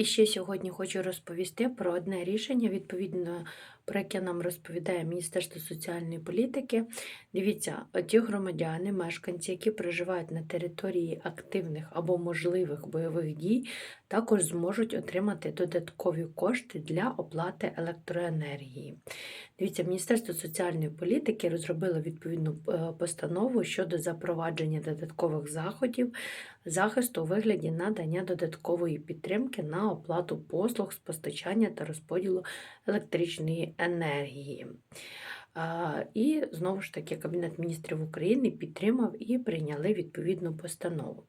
І ще сьогодні хочу розповісти про одне рішення, відповідно, про яке нам розповідає Міністерство соціальної політики. Дивіться, ті громадяни, мешканці, які проживають на території активних або можливих бойових дій, також зможуть отримати додаткові кошти для оплати електроенергії. Дивіться, Міністерство соціальної політики розробило відповідну е, постанову щодо запровадження додаткових заходів захисту у вигляді надання додаткової підтримки на оплату послуг з постачання та розподілу електричної енергії. І знову ж таки Кабінет міністрів України підтримав і прийняли відповідну постанову.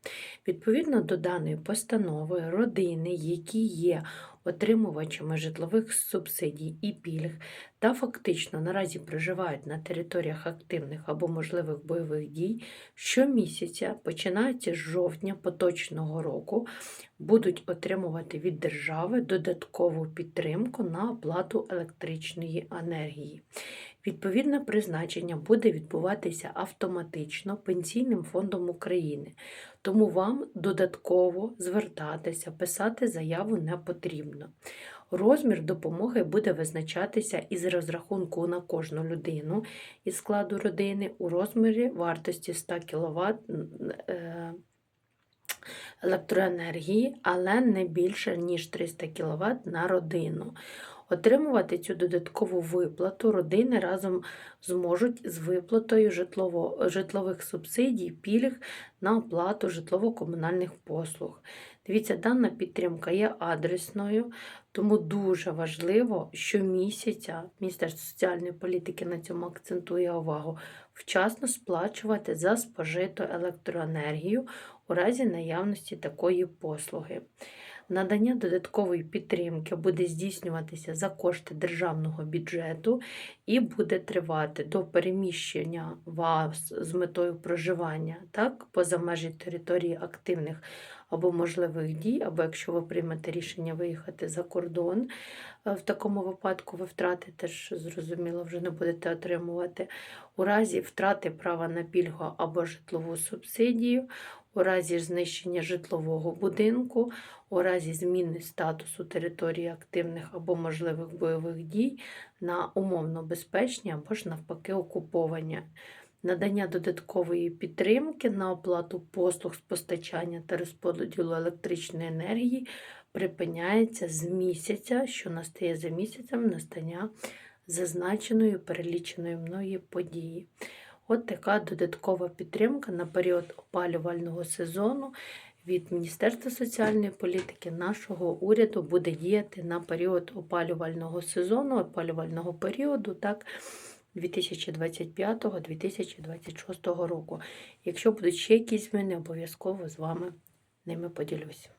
Відповідно до даної постанови, родини, які є отримувачами житлових субсидій і пільг та фактично наразі проживають на територіях активних або можливих бойових дій, щомісяця, починаючи з жовтня поточного року, будуть отримувати від держави додаткову підтримку на оплату електричної енергії. Відповідне призначення буде відбуватися автоматично Пенсійним фондом України, тому вам додатково звертатися, писати заяву не потрібно. Розмір допомоги буде визначатися із розрахунку на кожну людину із складу родини у розмірі вартості 100 кВт е, електроенергії, але не більше, ніж 300 кВт на родину. Отримувати цю додаткову виплату родини разом зможуть з виплатою житлово, житлових субсидій, пільг на оплату житлово-комунальних послуг. Дивіться, дана підтримка є адресною, тому дуже важливо, щомісяця Міністерство соціальної політики на цьому акцентує увагу, вчасно сплачувати за спожиту електроенергію у разі наявності такої послуги. Надання додаткової підтримки буде здійснюватися за кошти державного бюджету і буде тривати до переміщення вас з метою проживання так, поза межі території активних або можливих дій, або якщо ви приймете рішення виїхати за кордон, е, в такому випадку ви втрати теж, зрозуміло, вже не будете отримувати. У разі втрати права на пільгу або житлову субсидію, у разі знищення житлового будинку, у разі зміни статусу території активних або можливих бойових дій на умовно безпечні або ж навпаки окуповані. Надання додаткової підтримки на оплату послуг з постачання та розподілу електричної енергії припиняється з місяця, що настає за місяцем настання зазначеної переліченої мною події. От така додаткова підтримка на період опалювального сезону від Міністерства соціальної політики нашого уряду буде діяти на період опалювального сезону, опалювального періоду. так, 2025-2026 року. Якщо будуть ще якісь зміни, обов'язково з вами ними поділюсь.